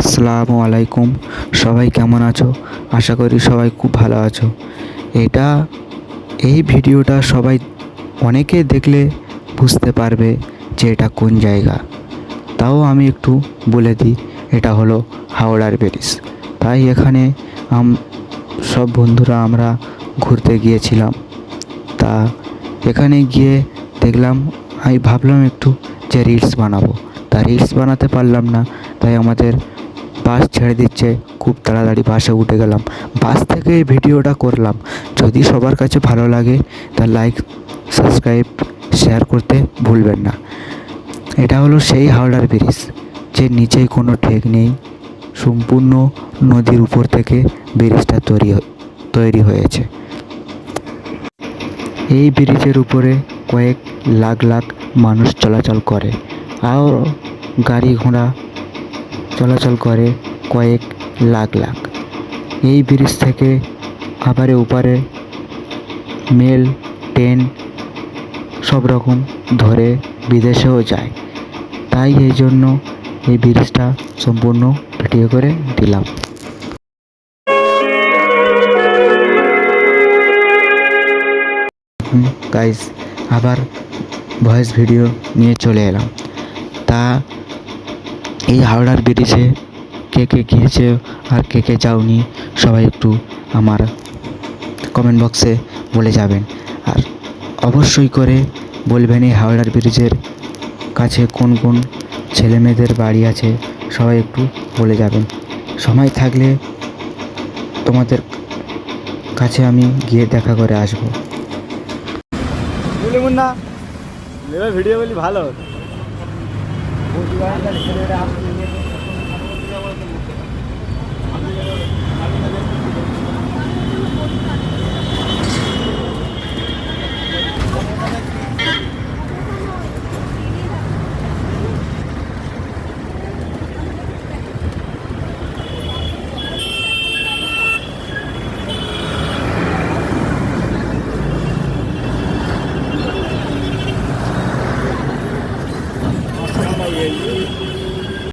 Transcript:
আসসালামু আলাইকুম। সবাই কেমন আছো? আশা করি সবাই খুব ভালো আছো। এটা, এই ভিডিওটা সবাই অনেকে দেখলে বুঝতে পারবে যে এটা কোন জায়গা। তাও আমি একটু বলে দিই, এটা হলো হাওড়ার ব্রিজ। তাই এখানে আম, সব বন্ধুরা আমরা ঘুরতে গিয়েছিলাম। তা এখানে গিয়ে দেখলাম, আমি ভাবলাম একটু যে রিলস বানাবো। তা রিলস বানাতে পারলাম না, তাই আমাদের বাস ছেড়ে দিচ্ছে। খুব তাড়াতাড়ি বাসে উঠে গেলাম। বাস থেকে এই ভিডিওটা করলাম। যদি সবার কাছে ভালো লাগে, তা লাইক সাবস্ক্রাইব শেয়ার করতে ভুলবেন না। এটা হলো সেই হাওড়ার ব্রিজ, যে নিচে কোনো ঠেক নেই। সম্পূর্ণ নদীর উপর থেকে ব্রিজটা তৈরি তৈরি হয়েছে। এই ব্রিজের উপরে কয়েক লাখ লাখ মানুষ চলাচল করে। আর গাড়ি ঘোড়া চলাচল করে কয়েক লাখ লাখ। এই ব্রিজ থেকে আবারে ওপারে মেল, ট্রেন সব রকম ধরে বিদেশেও যায়। তাই এই জন্য এই ব্রিজটা সম্পূর্ণ ভিডিও করে দিলাম। গাইজ আবার ভয়েস ভিডিও নিয়ে চলে এলাম। তা এই হাওড়ার ব্রিজে কে কে গিয়েছে আর কে কে যাওনি, সবাই একটু আমার কমেন্ট বক্সে বলে যাবেন। আর অবশ্যই করে বলবেন এই হাওড়ার ব্রিজের কাছে কোন কোন ছেলে মেয়েদের বাড়ি আছে, সবাই একটু বলে যাবেন। সময় থাকলে তোমাদের কাছে আমি গিয়ে দেখা করে আসব। ভিডিও বলি ভালো বলছি aí.